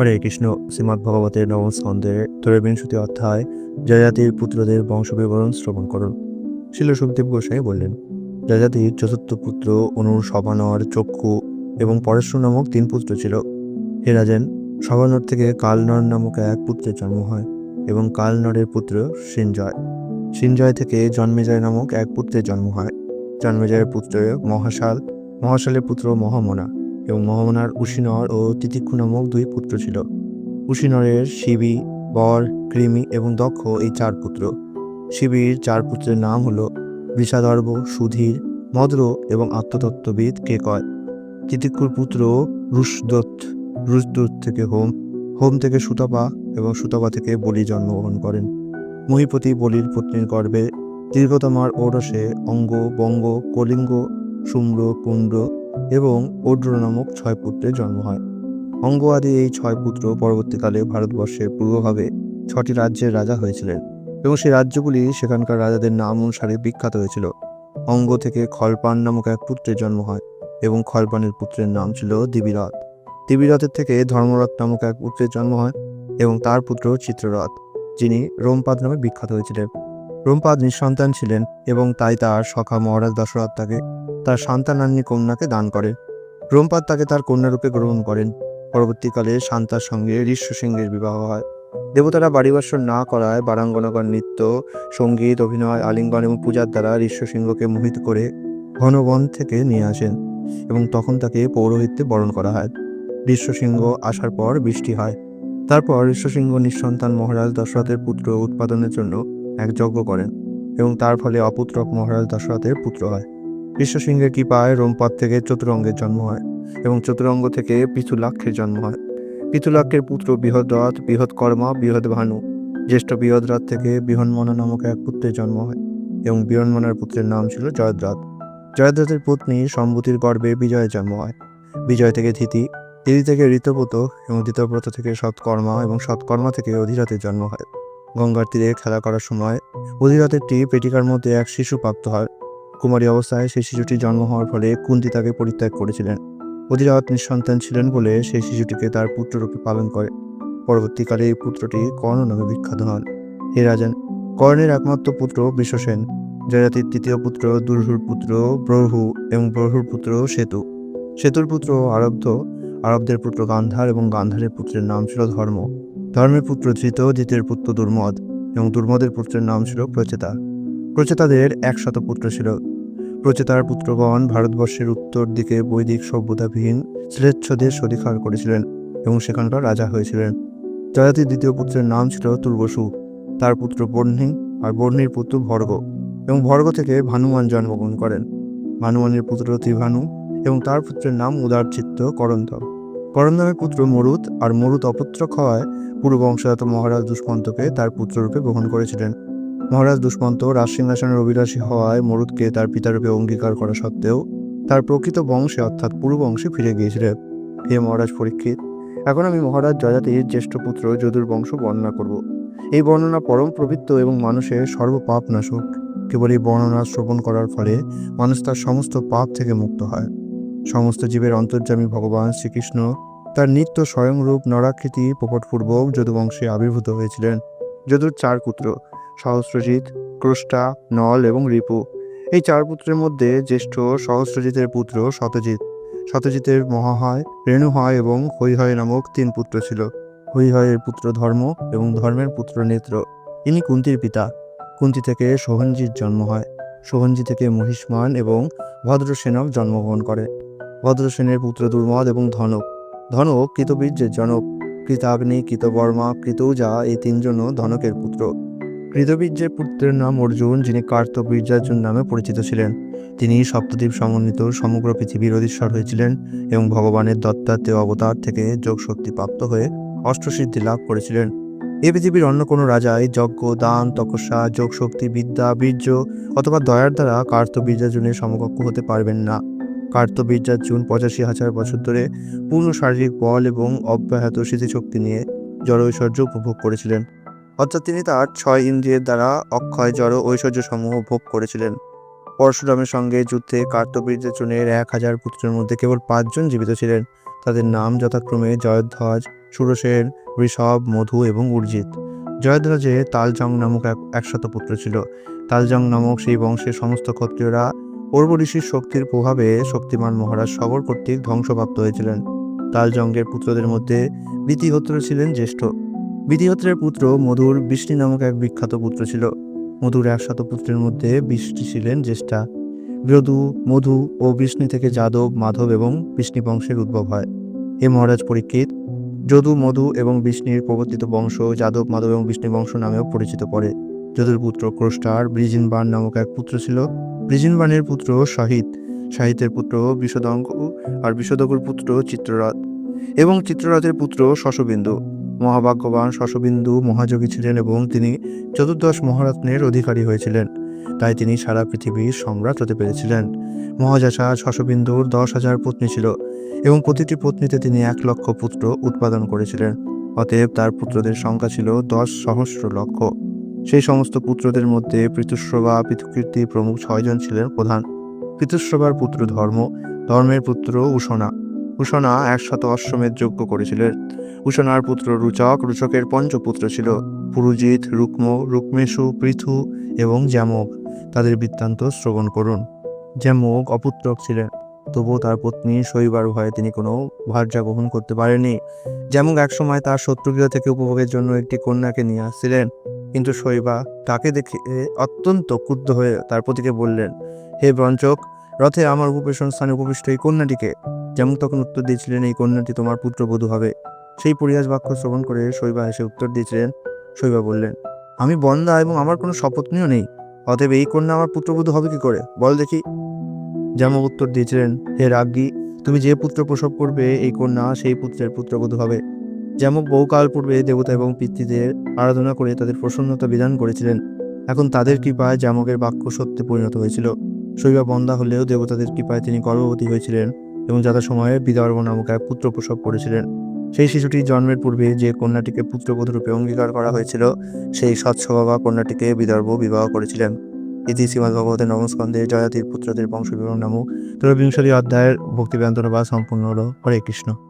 হরে কৃষ্ণ, শ্রীমদ্ ভগবতের নবম স্কন্ধের ত্রয়োবিংশতি অধ্যায় জয়াতির পুত্রদের বংশ বিবরণ শ্রবণ করুন। শিল সুখদেব গোসাই বললেন জয়াতির চতুর্থ পুত্র অনুর সবানর চক্ষু এবং পরেশ্বর নামক তিন পুত্র ছিল। হে রাজেন সবানর থেকে কালনর নামক এক পুত্রের জন্ম হয় এবং কালনরের পুত্র সিঞ্জয় সিঞ্জয় থেকে জন্মেজয় নামক এক পুত্রের জন্ম হয়। জন্মেজয়ের পুত্র মহাশাল, মহাশালের পুত্র মহামনা। এবং মহামনার উশিনর ও তিতিক্ষু নামক দুই পুত্র ছিল। উশিনরের শিবি, বর, কৃমি এবং দক্ষ এই চার পুত্র। শিবির চার পুত্রের নাম হল বিষাদর্ভ সুধীর, মদ্র এবং আত্মতত্ত্ববিদ কেকয়। তিতিক্ষুর পুত্র রুশদত্ত। রুশদত্ত থেকে হোম। হোম থেকে সুতপা এবং সুতপা থেকে বলি জন্মগ্রহণ করেন। মহিপতি বলির পত্নীর গর্ভে দীর্ঘতমার ওরসে অঙ্গ, বঙ্গ, কলিঙ্গ শুম্র কুণ্ড এবং ওড্র নামক ছয় পুত্রের জন্ম হয়। অঙ্গ আদি এই ছয় পুত্র পরবর্তীকালে ভারতবর্ষের পূর্বভাবে ছটি রাজ্যের রাজা হয়েছিলেন এবং সেই রাজ্যগুলি সেখানকার রাজাদের নাম অনুসারে বিখ্যাত হয়েছিল। অঙ্গ থেকে খলপান নামক এক পুত্রের জন্ম হয় এবং খলপানের পুত্রের নাম ছিল দিবিরথ। দিবিরথের থেকে ধর্মরথ নামক এক পুত্রের জন্ম হয় এবং তার পুত্র চিত্ররথ, যিনি রোমপাদ নামে বিখ্যাত হয়েছিলেন। রোমপাদ নিঃসন্তান ছিলেন এবং তাই তার সখা মহারাজ দশরথ তাকে তার সন্তানান্নী কন্যাকে দান করে। রোমপাদ তাকে তার কন্যারূপে গ্রহণ করেন। পরবর্তীকালে শান্তার সঙ্গে ঋষ্য সিংহের বিবাহ হয়। দেবতারা বাড়িবাসর না করায় বারাঙ্গনগর নৃত্য, সংগীত, অভিনয়, আলিঙ্গন এবং পূজার দ্বারা ঋষ্য সিংহকে মোহিত করে ঘনবন থেকে নিয়ে আসেন এবং তখন তাকে পৌরোহিত্যে বরণ করা হয়। ঋষ্য সিংহ আসার পর বৃষ্টি হয়। তারপর ঋষ্য সিংহ নিঃসন্তান মহারাজ দশরথের পুত্র উৎপাদনের জন্য এক যজ্ঞ করেন এবং তার ফলে অপুত্রক মহারাজ দশরথের পুত্র হয়। বিশ্বসিংহের কৃপায় রোমপদ থেকে চতুরঙ্গের জন্ম হয় এবং চতুরঙ্গ থেকে পিথুলাক্ষের জন্ম হয়। পিথুলাক্ষের পুত্র বৃহদ্রথ, বৃহৎকর্মা বৃহৎ ভানু জ্যেষ্ঠ বৃহদ্রথ থেকে বৃহন্মনা নামক এক পুত্রের জন্ম হয় এবং বৃহন্মনার পুত্রের নাম ছিল জয়দ্রথ। জয়দ্রথের পত্নী সম্ভূতির গর্ভে বিজয়ের জন্ম হয়। বিজয় থেকে ধীতি ধীতি থেকে ঋতব্রত এবং ঋতব্রত থেকে সৎকর্মা এবং সৎকর্মা থেকে অধিরথের জন্ম হয়। গঙ্গার তীরে খেলা করার সময় অধিরথেরটি পেটিকার মধ্যে এক শিশু প্রাপ্ত হয়। কুমারী অবস্থায় সেই শিশুটি জন্ম হওয়ার ফলে কুন্তি তাকে পরিত্যাগ করেছিলেন। অধিরাত নিঃসন্তান ছিলেন বলে সেই শিশুটিকে তার পুত্ররূপে পালন করে। পরবর্তীকালে এই পুত্রটি কর্ণ নামে বিখ্যাত হন। হে রাজন, কর্ণের একমাত্র পুত্র বিশ্বসেন জয়াতির তৃতীয় পুত্র দুর্হুর পুত্র ব্রহু এবং ব্রহুর পুত্র সেতু। সেতুর পুত্র আরব্ধ আরবদের পুত্র গান্ধার এবং গান্ধারের পুত্রের নাম ছিল ধর্ম। ধর্মের পুত্র ধৃত দ্বিতীয় পুত্র দুর্মদ এবং দুর্মদের পুত্রের নাম ছিল প্রচেতা। প্রচেতাদের একশত পুত্র ছিল। প্রচেতার পুত্রগণ ভারতবর্ষের উত্তর দিকে বৈদিক সভ্যতাবিহীন শ্লেচ্ছদের অধিকার করেছিলেন এবং সেখানকার রাজা হয়েছিলেন। জয়াতির দ্বিতীয় পুত্রের নাম ছিল তুর্বসু তার পুত্র বর্ণি আর বর্ণির পুত্র ভর্গ এবং ভর্গ থেকে ভানুমান জন্মগ্রহণ করেন। ভানুমানের পুত্র ত্রিভানু এবং তার পুত্রের নাম উদারচিত্ত করন্তম করন্তমের পুত্র মরুত আর মরুত অপুত্রক হওয়ায় পুরো বংশজাত মহারাজ দুষ্মন্তকে তার পুত্ররূপে গ্রহণ করেছিলেন। মহারাজ দুষ্মন্ত রাজসিংহাসনের অভিলাষী হওয়ায় মরুদকে তার পিতারূপে অঙ্গীকার করা সত্ত্বেও তার প্রকৃত বংশে, অর্থাৎ পুরু বংশে ফিরে গিয়েছিলেন হে মহারাজ পরীক্ষিত, এখন আমি মহারাজ জয়াতির জ্যেষ্ঠ পুত্র যদুর বংশ বর্ণনা করব। এই বর্ণনা পরম প্রবৃত্ত এবং মানুষের সর্বপাপ নাশক। কেবল এই বর্ণনা শ্রবণ করার ফলে মানুষ তার সমস্ত পাপ থেকে মুক্ত হয়। সমস্ত জীবের অন্তর্যামী ভগবান শ্রীকৃষ্ণ তার নিত্য স্বয়ংরূপ নরাকৃতি প্রকটপূর্বক যদুবংশে আবির্ভূত হয়েছিলেন। যদুর চার পুত্র সহস্রজিৎ, ক্রোষ্টা, নল এবং রিপু। এই চার পুত্রের মধ্যে জ্যেষ্ঠ সহস্রজিতের পুত্র শতজিৎ। শতজিতের মহাহয়, রেণুহয় এবং হৈহয় নামক তিন পুত্র ছিল। হৈহয়ের পুত্র ধর্ম এবং ধর্মের পুত্র নেত্র। ইনি কুন্তির পিতা। কুন্তি থেকে সোহনজির জন্ম হয়। সোহনজি থেকে মহিষ্মান এবং ভদ্রসেনক জন্মগ্রহণ করে। ভদ্রসেনের পুত্র দুর্মদ এবং ধনক। ধনক কৃতবীর্যের জনক। কৃতাগ্নি, কৃতবর্মা, কৃতৌজা এই তিনজনও ধনকের পুত্র। কৃতবীর্যের পুত্রের নাম অর্জুন, যিনি কার্তবীর্যার্জুন নামে পরিচিত ছিলেন। তিনি সপ্তদ্বীপ সমন্বিত সমগ্র পৃথিবীর অধীশ্বর হয়েছিলেন এবং ভগবানের দত্তাত্মীয় অবতার থেকে যোগ শক্তি প্রাপ্ত হয়ে অষ্টসিদ্ধি লাভ করেছিলেন। এ পৃথিবীর অন্য কোনো রাজাই যজ্ঞ, দান, তপস্যা যোগ শক্তি বিদ্যা, বীর্য অথবা দয়ার দ্বারা কার্তবীর্যার্জুনের সমকক্ষ হতে পারবেন না। কার্তবীর্যার্জুন পঁচাশি হাজার বছর ধরে পূর্ণ শারীরিক বল এবং অব্যাহত স্মৃতিশক্তি নিয়ে জড় ঐশ্বর্য উপভোগ করেছিলেন। অর্থাৎ তিনি তার ছয় ইন্দ্রিয়ের দ্বারা অক্ষয়, জড় ঐশ্বর্য সমূহ ভোগ করেছিলেন। পরশুরামের সঙ্গে যুদ্ধে কার্তবীর্যার্জুনের এক হাজার পুত্রের মধ্যে কেবল পাঁচজন জীবিত ছিলেন। তাদের নাম যথাক্রমে জয়ধ্বজ সুরসেন ঋষভ, মধু এবং উর্জিত। জয়ধ্বজে তালজং নামক এক, একশত পুত্র ছিল। তালজং নামক সেই বংশের সমস্ত ক্ষত্রিয়রা পূর্ব ঋষির শক্তির প্রভাবে শক্তিমান মহারাজ সবর কর্তৃক ধ্বংসপ্রাপ্ত হয়েছিলেন। তালজঙ্গের পুত্রদের মধ্যে বিতিহোত্র ছিলেন জ্যেষ্ঠ। বিতিহোত্রের পুত্র মধুর বৃষ্টি নামক এক বিখ্যাত পুত্র ছিল। মধুর একশত পুত্রের মধ্যে বৃষ্টি ছিলেন জ্যেষ্ঠা। বিরদু, মধু ও বৃষ্ণি থেকে যাদব, মাধব এবং বৃষ্ণি বংশের উদ্ভব হয়। হে মহারাজ পরীক্ষিত, যদু, মধু এবং বিষ্ণির প্রবর্তিত বংশ যাদব, মাধব এবং বিষ্ণু বংশ নামেও পরিচিত পড়ে। যদুর পুত্র ক্রোষ্টার ব্রিজিনবান নামক এক পুত্র ছিল। ব্রিজিনবানের পুত্র শাহিদ শাহিতের পুত্র বিষদঙ্কু আর বিষদকুর পুত্র চিত্ররথ এবং চিত্ররথের পুত্র শশবিন্দু। মহাভাগ্যবান শশবিন্দু মহাযোগী ছিলেন এবং তিনি চতুর্দশ মহারত্নের অধিকারী হয়েছিলেন। তাই তিনি সারা পৃথিবীর সম্রাট হতে পেরেছিলেন। মহাজাসা শশবিন্দুর দশ হাজার পত্নী ছিল এবং প্রতিটি পত্নীতে তিনি এক লক্ষ পুত্র উৎপাদন করেছিলেন। অতএব তার পুত্রদের সংখ্যা ছিল দশ সহস্র লক্ষ। সেই সমস্ত পুত্রদের মধ্যে পৃথুশ্রবা পৃথুকীর্তি প্রমুখ ছয়জন ছিলেন প্রধান। পৃথুশ্রবার পুত্র ধর্ম, ধর্মের পুত্র উষণা। উষণা একশত অশ্বমেধ যজ্ঞ করেছিলেন। উষণার পুত্র রুচক, রুচকের পঞ্চপুত্র ছিল পুরুজিৎ, রুক্ম, রুক্মেশু, পৃথু এবং জ্যামক তাদের বৃত্তান্ত শ্রবণ করুন। জ্যামক অপুত্রক ছিলেন। তবুও তার পত্নী শৈবার ভয়ে তিনি কোনো ভার্যা গ্রহণ করতে পারেনি যেমন একসময় তার শত্রুগৃহ থেকে উপভোগের জন্য একটি কন্যাকে নিয়ে আসছিলেন। কিন্তু শৈবা তাকে দেখে অত্যন্ত ক্রুদ্ধ হয়ে তার পতিকে বললেন, হে বঞ্চক, রথে আমার উপবেশন স্থানে উপবিষ্ট এই কন্যাটিকে। যেমন তখন উত্তর দিয়েছিলেন, এই কন্যাটি তোমার পুত্রবধূ হবে। সেই পরিহাস বাক্য শ্রবণ করে শৈবা এসে উত্তর দিয়েছিলেন। শৈবা বললেন, আমি বন্দা এবং আমার কোনো শপথনীয় নেই। অতএব এই কন্যা আমার পুত্রবধূ হবে কি করে? বল দেখি। যেমন উত্তর দিয়েছিলেন, হে রাজ্ঞী তুমি যে পুত্র প্রসব করবে, এই কন্যা সেই পুত্রের পুত্রবধূ হবে। যেমন বহুকাল পূর্বে দেবতা এবং পিতৃদের আরাধনা করে তাদের প্রসন্নতা বিধান করেছিলেন। এখন তাদের কৃপায় জামকের বাক্য সত্যে পরিণত হয়েছিল। শৈবা বন্দা হলেও দেবতাদের কৃপায় তিনি গর্ভবতী হয়েছিলেন। এবং যথা সময়ে বিদর্ভ নামক এক পুত্র প্রসব করেছিলেন। সেই শিশুটি জন্মের পূর্বে যে কন্যাটিকে পুত্রবধূ রূপে অঙ্গীকার করা হয়েছিল, সেই সৎস্বভাবা কন্যাটিকে বিদর্ভ বিবাহ করেছিলেন। ইতি শ্রীমদ ভগবতের নমস্কন্ধে জয়াতির পুত্রদের বংশ বিবরণ নামক ত্রয়োবিংশতি অধ্যায়ের ভক্তিবেদনা বা সম্পূর্ণ হল হরে কৃষ্ণ।